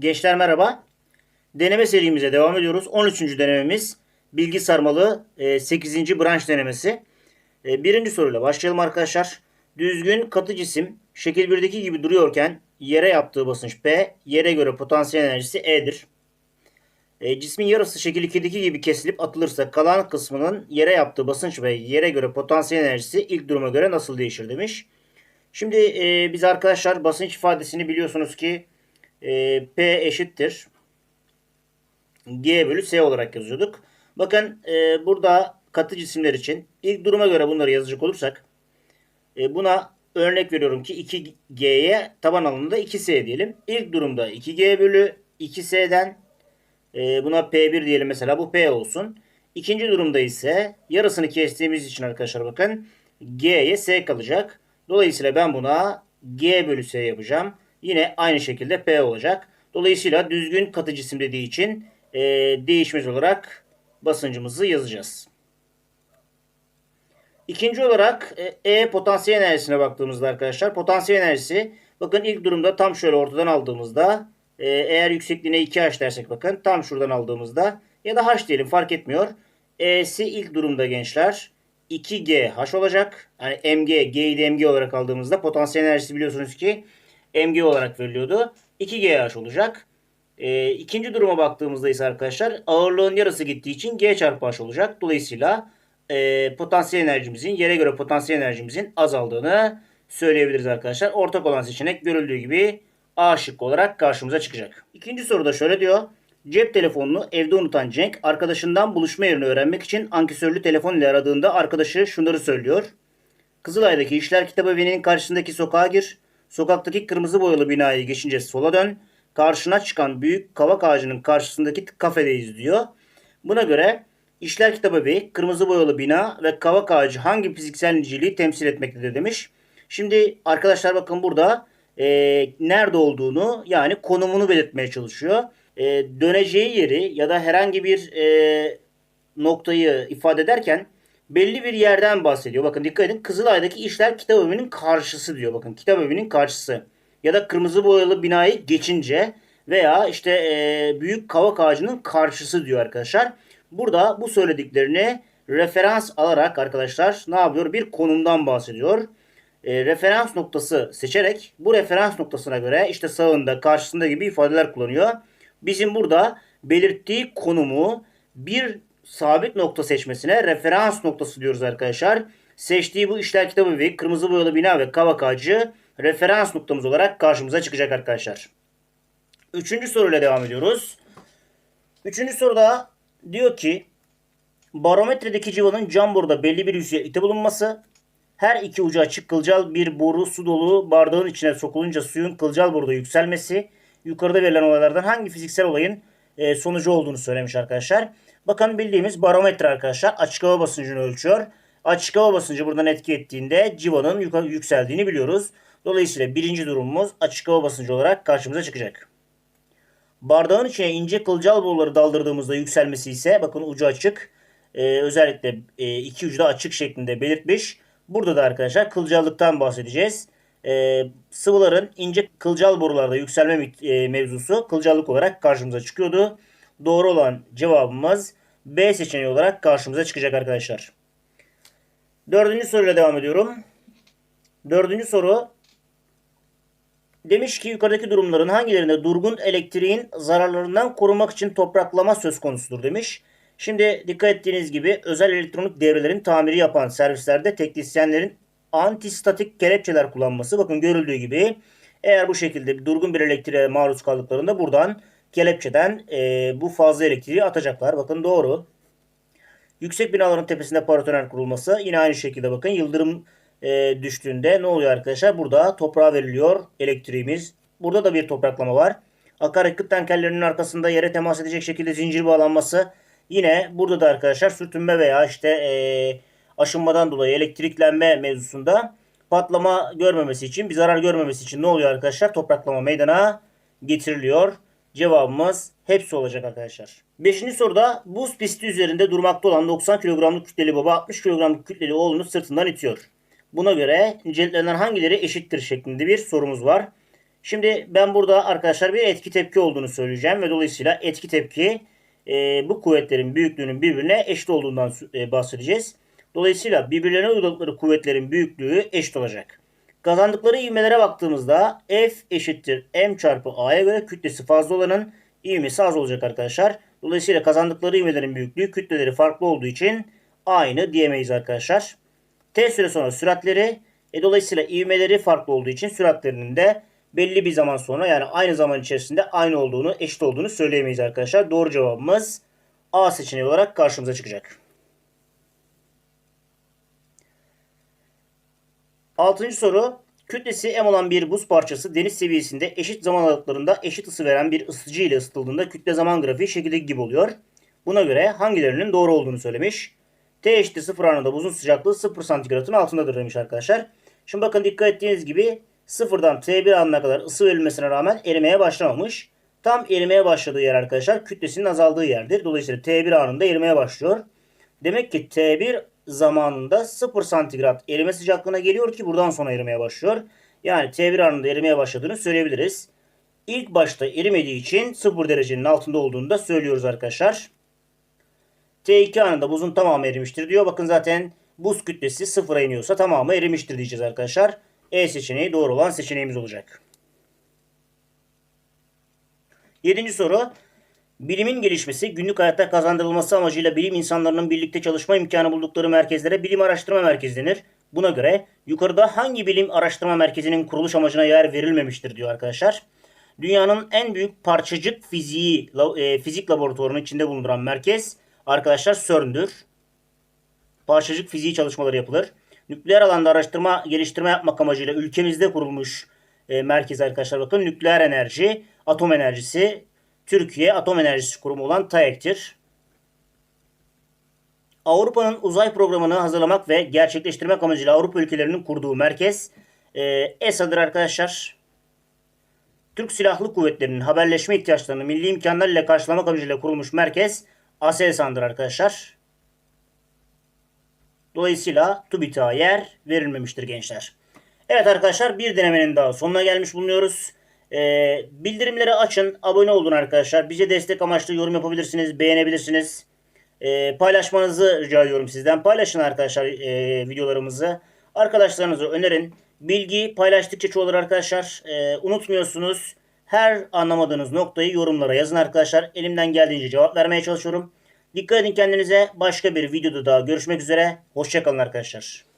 Gençler merhaba. Deneme serimize devam ediyoruz. 13. denememiz bilgi sarmalı e, 8. branş denemesi. E, birinci soruyla başlayalım arkadaşlar. Düzgün katı cisim şekil 1'deki gibi duruyorken yere yaptığı basınç P, yere göre potansiyel enerjisi E'dir. E, cismin yarısı şekil 2'deki gibi kesilip atılırsa kalan kısmının yere yaptığı basınç ve yere göre potansiyel enerjisi ilk duruma göre nasıl değişir demiş. Şimdi e, biz arkadaşlar basınç ifadesini biliyorsunuz ki e, P eşittir G bölü S olarak yazıyorduk. Bakın e, burada katı cisimler için ilk duruma göre bunları yazacak olursak e, buna örnek veriyorum ki 2G'ye taban alanında 2S diyelim. İlk durumda 2G bölü 2S'den e, buna P1 diyelim mesela bu P olsun. İkinci durumda ise yarısını kestiğimiz için arkadaşlar bakın G'ye S kalacak. Dolayısıyla ben buna G bölü S yapacağım. Yine aynı şekilde P olacak. Dolayısıyla düzgün katı cisim dediği için e, değişmez olarak basıncımızı yazacağız. İkinci olarak e, E potansiyel enerjisine baktığımızda arkadaşlar potansiyel enerjisi bakın ilk durumda tam şöyle ortadan aldığımızda e, eğer yüksekliğine 2H dersek bakın tam şuradan aldığımızda ya da H diyelim fark etmiyor. E'si ilk durumda gençler 2GH olacak. Yani MG, G'yi de MG olarak aldığımızda potansiyel enerjisi biliyorsunuz ki MG olarak veriliyordu. 2GH olacak. E, ikinci duruma baktığımızda ise arkadaşlar ağırlığın yarısı gittiği için G çarpı H olacak. Dolayısıyla e, potansiyel enerjimizin yere göre potansiyel enerjimizin azaldığını söyleyebiliriz arkadaşlar. Ortak olan seçenek görüldüğü gibi A şıkkı olarak karşımıza çıkacak. İkinci soruda şöyle diyor. Cep telefonunu evde unutan Cenk arkadaşından buluşma yerini öğrenmek için ankesörlü telefon ile aradığında arkadaşı şunları söylüyor. Kızılay'daki İşler Kitabevi'nin karşısındaki sokağa gir. Sokaktaki kırmızı boyalı binayı geçince sola dön. Karşına çıkan büyük kavak ağacının karşısındaki kafedeyiz diyor. Buna göre İşler Kitabevi, kırmızı boyalı bina ve kavak ağacı hangi fiziksel niceliği temsil etmektedir demiş. Şimdi arkadaşlar bakın burada e, nerede olduğunu yani konumunu belirtmeye çalışıyor. E, döneceği yeri ya da herhangi bir e, noktayı ifade ederken belli bir yerden bahsediyor. Bakın dikkat edin Kızılay'daki işler kitap evinin karşısı diyor. Bakın kitap evinin karşısı. Ya da kırmızı boyalı binayı geçince veya işte e, büyük kavak ağacının karşısı diyor arkadaşlar. Burada bu söylediklerini referans alarak arkadaşlar ne yapıyor? Bir konumdan bahsediyor. E, referans noktası seçerek bu referans noktasına göre işte sağında karşısında gibi ifadeler kullanıyor. Bizim burada belirttiği konumu bir sabit nokta seçmesine referans noktası diyoruz arkadaşlar. Seçtiği bu işler kitabı ve kırmızı boyalı bina ve kavak ağacı referans noktamız olarak karşımıza çıkacak arkadaşlar. Üçüncü soruyla devam ediyoruz. Üçüncü soruda diyor ki barometredeki civanın cam boruda belli bir yüzeye ite bulunması, her iki ucu açık kılcal bir boru su dolu bardağın içine sokulunca suyun kılcal boruda yükselmesi, yukarıda verilen olaylardan hangi fiziksel olayın e, sonucu olduğunu söylemiş arkadaşlar. Bakın bildiğimiz barometre arkadaşlar açık hava basıncını ölçüyor. Açık hava basıncı buradan etki ettiğinde civanın yükseldiğini biliyoruz. Dolayısıyla birinci durumumuz açık hava basıncı olarak karşımıza çıkacak. Bardağın içine ince kılcal boruları daldırdığımızda yükselmesi ise bakın ucu açık. Ee, özellikle e, iki ucu da açık şeklinde belirtmiş. Burada da arkadaşlar kılcallıktan bahsedeceğiz. Ee, sıvıların ince kılcal borularda yükselme e, mevzusu kılcallık olarak karşımıza çıkıyordu. Doğru olan cevabımız B seçeneği olarak karşımıza çıkacak arkadaşlar. Dördüncü soruyla devam ediyorum. Dördüncü soru Demiş ki yukarıdaki durumların hangilerinde durgun elektriğin zararlarından korumak için topraklama söz konusudur demiş. Şimdi dikkat ettiğiniz gibi özel elektronik devrelerin tamiri yapan servislerde teknisyenlerin antistatik kelepçeler kullanması bakın görüldüğü gibi eğer bu şekilde durgun bir elektriğe maruz kaldıklarında buradan kelepçeden e, bu fazla elektriği atacaklar. Bakın doğru. Yüksek binaların tepesinde paratoner kurulması yine aynı şekilde bakın yıldırım e, düştüğünde ne oluyor arkadaşlar? Burada toprağa veriliyor elektriğimiz. Burada da bir topraklama var. Akaryakıt tankerlerinin arkasında yere temas edecek şekilde zincir bağlanması. Yine burada da arkadaşlar sürtünme veya işte e, aşınmadan dolayı elektriklenme mevzusunda patlama görmemesi için, bir zarar görmemesi için ne oluyor arkadaşlar? Topraklama meydana getiriliyor. Cevabımız hepsi olacak arkadaşlar. Beşinci soruda buz pisti üzerinde durmakta olan 90 kilogramlık kütleli baba 60 kilogramlık kütleli oğlunu sırtından itiyor. Buna göre niceliklerinden hangileri eşittir şeklinde bir sorumuz var. Şimdi ben burada arkadaşlar bir etki tepki olduğunu söyleyeceğim ve dolayısıyla etki tepki e, bu kuvvetlerin büyüklüğünün birbirine eşit olduğundan e, bahsedeceğiz. Dolayısıyla birbirlerine uyguladıkları kuvvetlerin büyüklüğü eşit olacak. Kazandıkları ivmelere baktığımızda F eşittir M çarpı A'ya göre kütlesi fazla olanın ivmesi az olacak arkadaşlar. Dolayısıyla kazandıkları ivmelerin büyüklüğü kütleleri farklı olduğu için aynı diyemeyiz arkadaşlar. T süre sonra süratleri e, dolayısıyla ivmeleri farklı olduğu için süratlerinin de belli bir zaman sonra yani aynı zaman içerisinde aynı olduğunu, eşit olduğunu söyleyemeyiz arkadaşlar. Doğru cevabımız A seçeneği olarak karşımıza çıkacak. Altıncı soru. Kütlesi M olan bir buz parçası deniz seviyesinde eşit zaman aralıklarında eşit ısı veren bir ısıtıcı ile ısıtıldığında kütle zaman grafiği şekildeki gibi oluyor. Buna göre hangilerinin doğru olduğunu söylemiş. T eşittir 0 anında buzun sıcaklığı 0 santigratın altındadır demiş arkadaşlar. Şimdi bakın dikkat ettiğiniz gibi sıfırdan T1 anına kadar ısı verilmesine rağmen erimeye başlamamış. Tam erimeye başladığı yer arkadaşlar kütlesinin azaldığı yerdir. Dolayısıyla T1 anında erimeye başlıyor. Demek ki T1 zamanında 0 santigrat erime sıcaklığına geliyor ki buradan sonra erimeye başlıyor. Yani T1 anında erimeye başladığını söyleyebiliriz. İlk başta erimediği için 0 derecenin altında olduğunu da söylüyoruz arkadaşlar. T2 anında buzun tamamı erimiştir diyor. Bakın zaten buz kütlesi sıfıra iniyorsa tamamı erimiştir diyeceğiz arkadaşlar. E seçeneği doğru olan seçeneğimiz olacak. Yedinci soru. Bilimin gelişmesi, günlük hayatta kazandırılması amacıyla bilim insanlarının birlikte çalışma imkanı buldukları merkezlere bilim araştırma merkezi denir. Buna göre yukarıda hangi bilim araştırma merkezinin kuruluş amacına yer verilmemiştir diyor arkadaşlar. Dünyanın en büyük parçacık fiziği, e, fizik laboratuvarının içinde bulunduran merkez arkadaşlar CERN'dür. Parçacık fiziği çalışmaları yapılır. Nükleer alanda araştırma, geliştirme yapmak amacıyla ülkemizde kurulmuş e, merkez arkadaşlar bakın. Nükleer enerji, atom enerjisi, Türkiye Atom Enerjisi Kurumu olan TAEK'tir. Avrupa'nın uzay programını hazırlamak ve gerçekleştirmek amacıyla Avrupa ülkelerinin kurduğu merkez e, ESA'dır arkadaşlar. Türk Silahlı Kuvvetleri'nin haberleşme ihtiyaçlarını milli imkanlar ile karşılamak amacıyla kurulmuş merkez ASELSAN'dır arkadaşlar. Dolayısıyla TÜBİTAK'a yer verilmemiştir gençler. Evet arkadaşlar bir denemenin daha sonuna gelmiş bulunuyoruz. Ee, bildirimleri açın, abone olun arkadaşlar. Bize destek amaçlı yorum yapabilirsiniz, beğenebilirsiniz. Ee, paylaşmanızı rica ediyorum sizden. Paylaşın arkadaşlar e, videolarımızı. Arkadaşlarınızı önerin. Bilgi paylaştıkça çoğalır arkadaşlar. Ee, unutmuyorsunuz. Her anlamadığınız noktayı yorumlara yazın arkadaşlar. Elimden geldiğince cevap vermeye çalışıyorum. Dikkat edin kendinize. Başka bir videoda daha görüşmek üzere. Hoşçakalın arkadaşlar.